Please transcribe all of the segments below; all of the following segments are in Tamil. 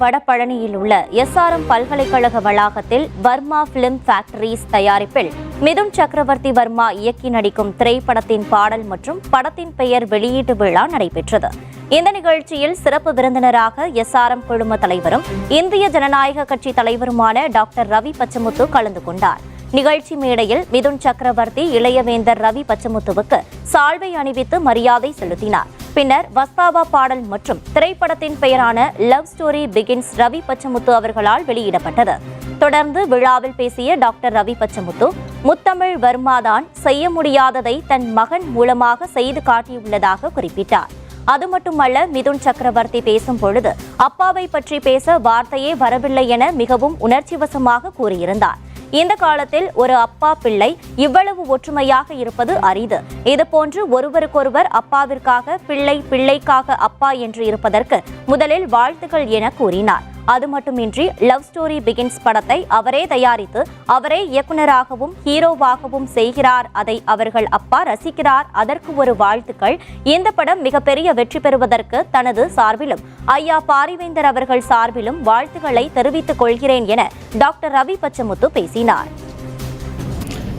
வடபழனியில் உள்ள எஸ்ஆர்எம் பல்கலைக்கழக வளாகத்தில் வர்மா பிலிம் ஃபேக்டரிஸ் தயாரிப்பில் மிதுன் சக்கரவர்த்தி வர்மா இயக்கி நடிக்கும் திரைப்படத்தின் பாடல் மற்றும் படத்தின் பெயர் வெளியீட்டு விழா நடைபெற்றது. இந்த நிகழ்ச்சியில் சிறப்பு விருந்தினராக எஸ்ஆர்எம் குழும தலைவரும் இந்திய ஜனநாயக கட்சி தலைவருமான டாக்டர் ரவி பச்சமுத்து கலந்து கொண்டார். நிகழ்ச்சி மேடையில் மிதுன் சக்கரவர்த்தி இளையவேந்தர் ரவி பச்சமுத்துவுக்கு சால்வை அணிவித்து மரியாதை செலுத்தினார். பின்னர் வஸ்தாவா பாடல் மற்றும் திரைப்படத்தின் பெயரான love story begins Ravi Pachamuthu அவர்களால் வெளியிடப்பட்டது. தொடர்ந்து விழாவில் பேசிய டாக்டர் ரவி பச்சமுத்து முத்தமிழ் வர்மாதான் செய்ய முடியாததை தன் மகன் மூலமாக செய்து காட்டியுள்ளதாக குறிப்பிட்டார். அது மட்டுமல்ல மிதுன் சக்கரவர்த்தி பேசும் பொழுது அப்பாவை பற்றி பேச வார்த்தையே வரவில்லை என மிகவும் உணர்ச்சிவசமாக கூறியிருந்தார். இந்த காலத்தில் ஒரு அப்பா பிள்ளை இவ்வளவு ஒற்றுமையாக இருப்பது அரிது. இதுபோன்று ஒருவருக்கொருவர் அப்பாவிற்காக பிள்ளை பிள்ளைக்காக அப்பா என்று இருப்பதற்கு முதலில் வாழ்த்துக்கள் என கூறினார். அது மட்டுமின்றி லவ் ஸ்டோரி பிகின்ஸ் படத்தை அவரே தயாரித்து அவரே இயக்குனராகவும் ஹீரோவாகவும் செய்கிறார். அதை அவர்கள் அப்பா ரசிக்கிறார். அதற்கு ஒரு வாழ்த்துக்கள். இந்த படம் மிகப்பெரிய வெற்றி பெறுவதற்கு தனது சார்பிலும் ஐயா பாரிவேந்தர் அவர்கள் சார்பிலும் வாழ்த்துக்களை தெரிவித்துக் கொள்கிறேன் என டாக்டர் ரவி பச்சமுத்து பேசினார்.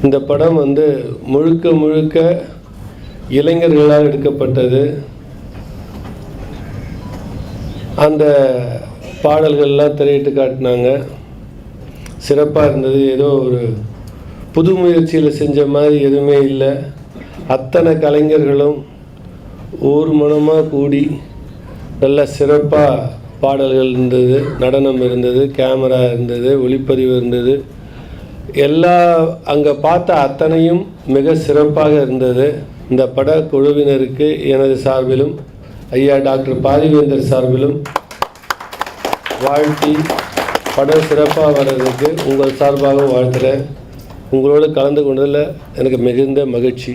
இந்த படம் வந்து முழுக்க முழுக்க இளைஞர்களால் எடுக்கப்பட்டது. அந்த பாடல்கள்லாம் திரையிட்டு காட்டினாங்க. சிறப்பாக இருந்தது. ஏதோ ஒரு புது முயற்சியில் செஞ்ச மாதிரி எதுவுமே இல்லை. அத்தனை கலைஞர்களும் ஊர் மனமாக கூடி நல்ல சிறப்பாக பாடல்கள் இருந்தது. நடனம் இருந்தது கேமரா இருந்தது ஒளிப்பதிவு இருந்தது. எல்லா அங்கே பார்த்த அத்தனையும் மிக சிறப்பாக இருந்தது. இந்த பட குழுவினருக்கு எனது சார்பிலும் ஐயா டாக்டர் பாரிவேந்தர் சார்பிலும் வாழ்த்தி படம் சிறப்பாக வர்றதுக்கு உங்கள் சார்பாக வாழ்த்துறேன். உங்களோடு கலந்து கொண்டதில் எனக்கு மிகுந்த மகிழ்ச்சி.